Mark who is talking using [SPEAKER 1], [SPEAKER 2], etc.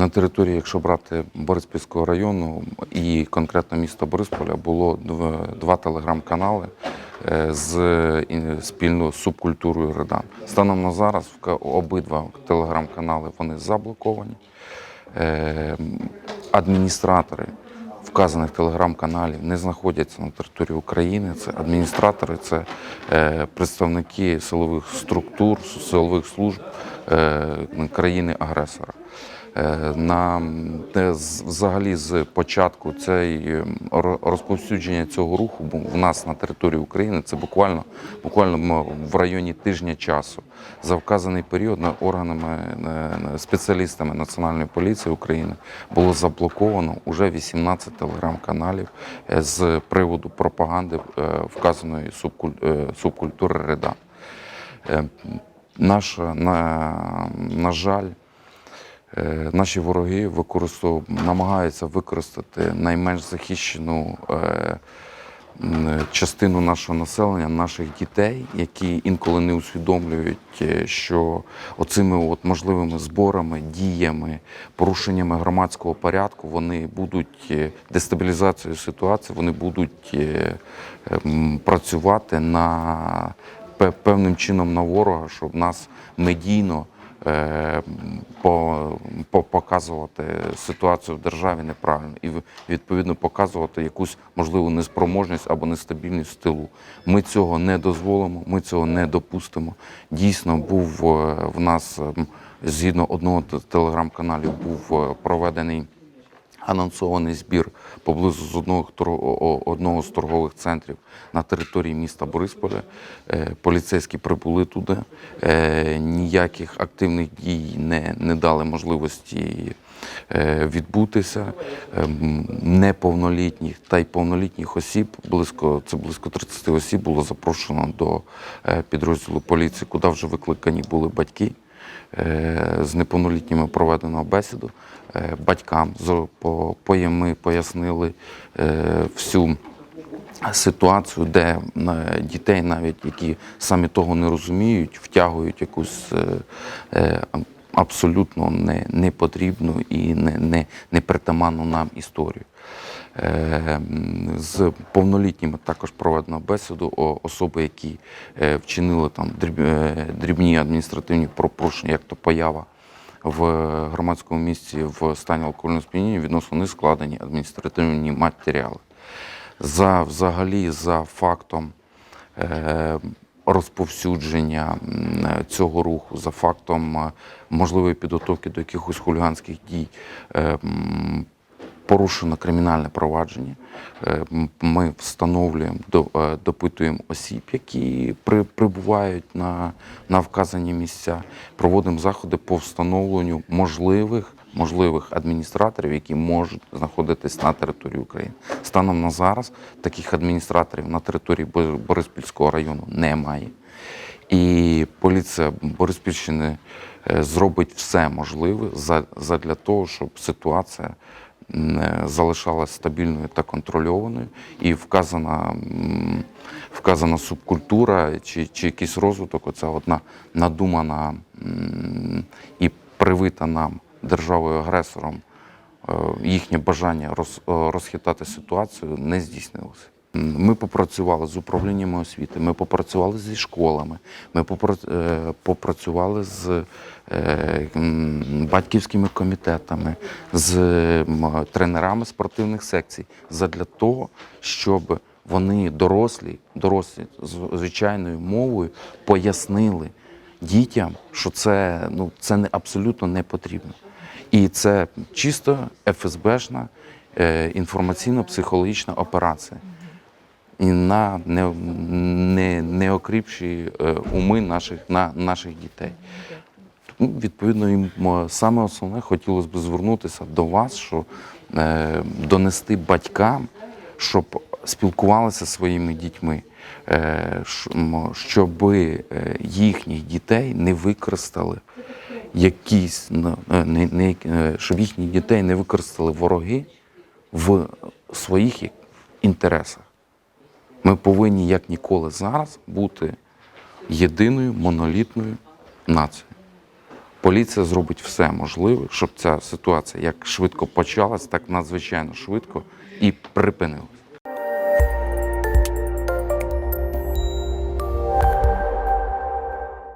[SPEAKER 1] На території, якщо брати Бориспільського району і конкретно міста Борисполя, було два телеграм-канали е, з спільною субкультурою Редан. Станом на зараз обидва телеграм-канали вони заблоковані. Е, Адміністратори вказаних телеграм-каналів не знаходяться на території України. Це адміністратори, це е, представники силових структур, силових служб країни-агресора. Е, На з- взагалі з початку цей розповсюдження цього руху в нас на території України це буквально буквально в районі тижня часу. За вказаний період на органами е, спеціалістами Національної поліції України було заблоковано уже 18 телеграм-каналів е, з приводу пропаганди е, вказаної е, субкультури Редан. Е, Наша, на, на жаль, Е, Наші вороги використов... намагаються використати найменш захищену е, частину нашого населення, наших дітей, які інколи не усвідомлюють, е, що оцими от можливими зборами, діями, порушеннями громадського порядку вони будуть е, дестабілізацією ситуації, вони будуть е, працювати на певним чином на ворога, щоб нас медійно е, по, по, показувати ситуацію в державі неправильно і відповідно показувати якусь можливу неспроможність або нестабільність в тилу. Ми цього не дозволимо, ми цього не допустимо. Дійсно, був е, в нас ем, згідно одного з телеграм-каналів був е, проведений анонсований збір поблизу з одного, одного з торгових центрів на території міста Борисполя. Е, Поліцейські прибули туди. Е, Ніяких активних дій не, не дали можливості е, відбутися. Ем, Неповнолітніх та й повнолітніх осіб, близько, це близько 30 осіб, було запрошено до підрозділу поліції, куди вже викликані були батьки. Е, з неповнолітніми проведено бесіду. Е, Батькам ми пояснили е, всю ситуацію, де дітей, навіть які самі того не розуміють, втягують якусь абсолютно не, непотрібну і не, не, непритаманну нам історію. Е, З повнолітніми також проведено бесіду особи, які е, вчинили там е, дрібні адміністративні пропорушення, як то поява в громадському місці в стані алкогольного сп'яніння, відносно них складені адміністративні матеріали. За взагалі за фактом розповсюдження цього руху, за фактом е, можливої підготовки до якихось хуліганських дій. е, Порушено кримінальне провадження. Е, Ми встановлюємо, до- допитуємо осіб, які при- прибувають на, на вказані місця. Проводимо заходи по встановленню можливих, можливих адміністраторів, які можуть знаходитись на території України. Станом на зараз таких адміністраторів на території Бориспільського району немає. І поліція Бориспільщини е, зробить все можливе задля того, щоб ситуація е, залишалась стабільною та контрольованою, і вказана, вказана субкультура чи, чи якийсь розвиток, оця одна надумана і привита нам державою-агресором е, їхнє бажання е, розхитати ситуацію не здійснилося. Ми попрацювали з управліннями освіти, ми попрацювали зі школами, ми е, попрацювали з батьківськими комітетами, з тренерами спортивних секцій задля того, щоб вони дорослі, дорослі з звичайною мовою пояснили дітям, що це, ну, це не, абсолютно не потрібно. І це чисто ФСБшна е, інформаційно-психологічна операція. І на не, не, неокріпші е, уми наших, на, наших дітей. Тому, відповідно, їм саме основне хотілося б звернутися до вас, що е, донести батькам, щоб спілкувалися зі своїми дітьми, е, щоб їхніх дітей не використали якісь е, не, не, е, щоб їхніх дітей не використали вороги в своїх інтересах. Ми повинні як ніколи зараз бути єдиною монолітною нацією. Поліція зробить все можливе, щоб ця ситуація як швидко почалась, так надзвичайно швидко і припинилась.